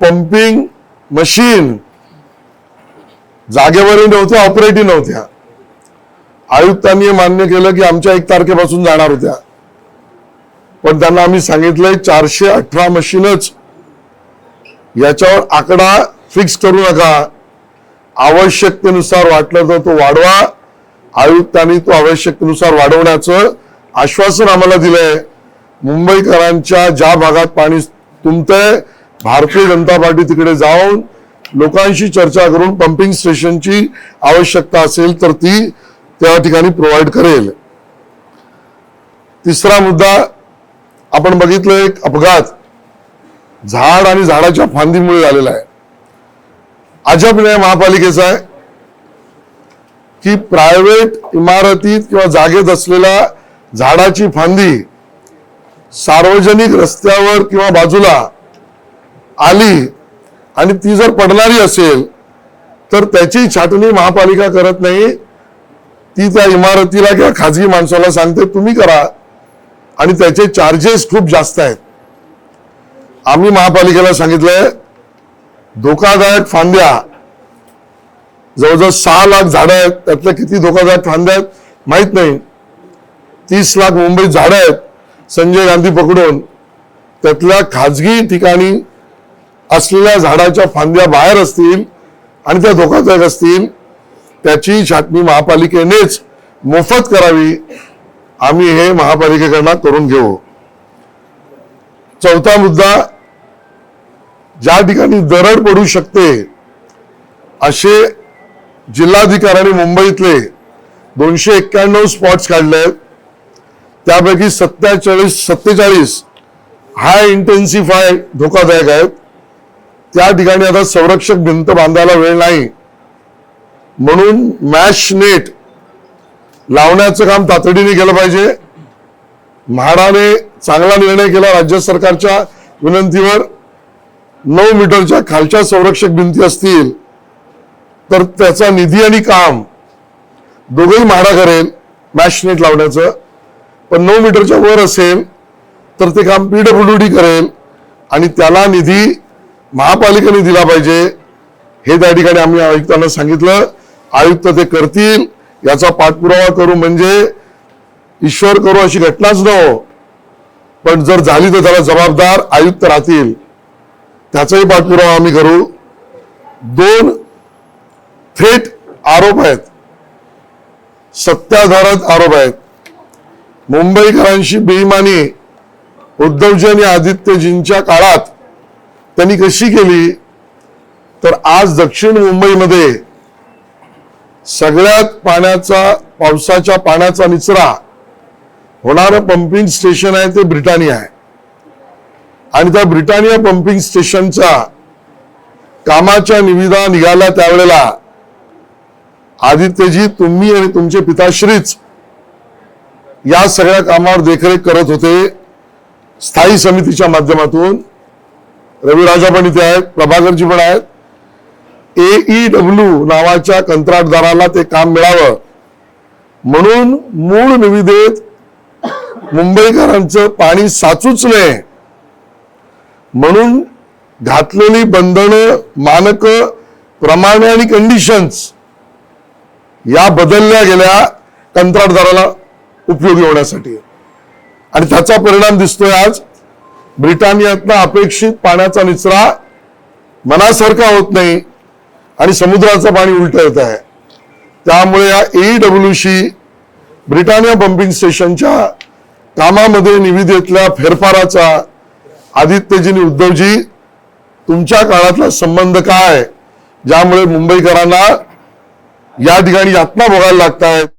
Pumping machine जागेवरही नव्हत्या operative नव्हत्या. आयुक्तांनी मान्य केलं की आमच्या एक तारखेपासून जाणार होत्या. पण त्यांना आम्ही सांगितलंय चारशे अठरा मशीनच याच्यावर आकडा फिक्स करू नका. आवश्यकतेनुसार वाटलं तर तो वाढवा. आयुक्तांनी तो आवश्यकतेनुसार वाढवण्याचं आश्वासन आम्हाला दिलंय. मुंबईकरांच्या ज्या भागात पाणी तुमतंय भारतीय जनता पार्टी तिकडे जाऊन लोकांशी चर्चा करून पंपिंग स्टेशनची आवश्यकता असेल तर ती त्या ठिकाणी प्रोव्हाइड करेल. तिसरा मुद्दा आपण बघितलं एक अपघात झाड आणि झाडाच्या फांदीमुळे झालेला आहे. अजब न्याय महापालिकेचा आहे की प्रायव्हेट इमारतीत किंवा जागेत असलेला झाडाची फांदी सार्वजनिक रस्त्यावर किंवा बाजूला आली आणि ती जर पडणारी असेल तर त्याची छाटणी महापालिका करत नाही. ती त्या इमारतीला किंवा खाजगी माणसाला सांगते तुम्ही करा. आणि त्याचे चार्जेस खूप जास्त आहेत. आम्ही महापालिकेला सांगितलंय धोकादायक फांद्या जवळजवळ सहा लाख झाडं आहेत. त्यातल्या किती धोकादायक फांद्या आहेत माहीत नाही. तीस लाख मुंबईत झाडं आहेत संजय गांधी पकडून. त्यातल्या खाजगी ठिकाणी असलेल्या झाडाच्या फांद्या बाहेर असतील आणि त्या धोकादायक असतील त्याची छाटणी महापालिकेनेच मोफत करावी. आम्ही हे महापालिकेकडनं करून घेऊ. चौथा मुद्दा ज्या ठिकाणी दरड पडू शकते असे जिल्हाधिकाऱ्यांनी मुंबईतले दोनशे एक्क्याण्णव स्पॉट्स काढले आहेत त्यापैकी सत्तेचाळीस सत्तेचाळीस हाय इंटेन्सिफाय धोकादायक आहेत. त्या ठिकाणी आता संरक्षक भिंत बांधायला वेळ नाही. म्हणून मॅश नेट लावण्याचं काम तातडीने केलं पाहिजे. म्हाडाने चांगला निर्णय केला राज्य सरकारच्या विनंतीवर. नऊ मीटरच्या खालच्या संरक्षक भिंती असतील तर त्याचा निधी आणि काम दोघंही म्हाडा करेल मॅश नेट लावण्याचं. पण नऊ मीटरच्या वर असेल तर ते काम पीडब्ल्यू डी करेल आणि त्याला निधी महापालिकेने दिला पाहिजे. हे त्या ठिकाणी आम्ही आयुक्तांना सांगितलं. आयुक्त ते करतील. याचा पाठपुरावा करू म्हणजे ईश्वर करू अशी घटनाच न हो. पण जर झाली तर त्याला जबाबदार आयुक्त राहतील. त्याचाही पाठपुरावा आम्ही करू. दोन थेट आरोप आहेत. सत्याधारक आरोप आहेत. मुंबईकरांशी बेईमानी उद्धवजी आणि आदित्यजींच्या काळात त्यांनी कशी केली? तर आज दक्षिण मुंबईमध्ये सगळ्यात पाण्याचा पावसाच्या पाण्याचा निचरा होणारं पंपिंग स्टेशन आहे ते ब्रिटानिया आहे. आणि त्या ब्रिटानिया पंपिंग स्टेशनचा कामाच्या निविदा निघाल्या त्यावेळेला आदित्यजी तुम्ही आणि तुमचे पिताश्रीच या सगळ्या कामावर देखरेख करत होते. स्थायी समितीच्या माध्यमातून रविराजा पण इथे आहेत प्रभाकरजी पण आहेत. एईडब्ल्यू नावाच्या कंत्राटदाराला ते काम मिळावं. म्हणून मूळ निविदेत मुंबईकरांचं पाणी साचूच नये म्हणून घातलेली बंधनं मानक प्रमाणे आणि कंडिशन्स या बदलल्या गेल्या कंत्राटदाराला उपयोगी होण्यासाठी. आणि त्याचा परिणाम दिसतोय आज ब्रिटानियातनं अपेक्षित पाण्याचा निचरा मनासारखा होत नाही आणि समुद्राचं पाणी उलट येत आहे. त्यामुळे या एईडब्ल्यूशी ब्रिटानिया पंपिंग स्टेशनच्या कामामध्ये निविदेतल्या फेरफाराचा आदित्यजीनी उद्धवजी तुमच्या काळातला संबंध काय? ज्यामुळे मुंबईकरांना या ठिकाणी यातना भोगायला लागत आहेत